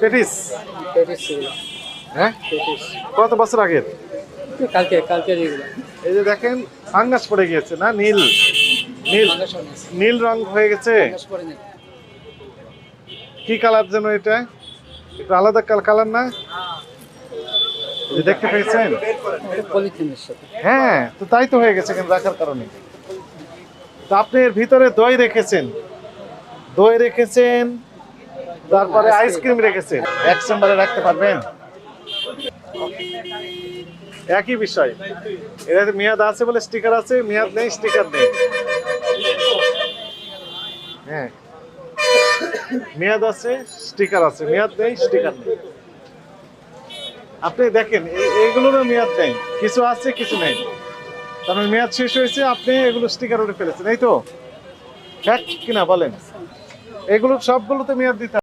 Patties patties হ্যাঁ? Patties কত বছর আগের? কালকে কালকে এই যে দেখেন ফাঙ্গাস পড়ে গিয়েছে না? নীল। নীল। নীল রং হয়ে গেছে? কি কালার যেন এটা? একটু আলাদা কালার না? যে দেখতে পেয়েছেন? হ্যাঁ তো তাই তো হয়ে গেছে কেন রাখার কারণে। তো আপনি এর ভিতরে দই রেখেছেন। দই রেখেছেন তারপরে আইসক্রিম রেখেছেন। এক চেম্বারে রাখতে পারবেন? একই বিষয়। এর মেয়াদ আছে বলে স্টিকার আছে মেয়াদ নেই স্টিকার নেই। হ্যাঁ। মেয়াদ আছে স্টিকার আছে মেয়াদ নেই স্টিকার নেই। আপনি দেখেন এগুলোরও মেয়াদ নেই। কিছু আছে কিছু নেই। তার মানে মেয়াদ শেষ হয়েছে আপনি এগুলো স্টিকার উঠে ফেলেছেন এই তো? ফ্যাক্ট কিনা বলেন। এগুলো সবগুলোতে মেয়াদ দিতে।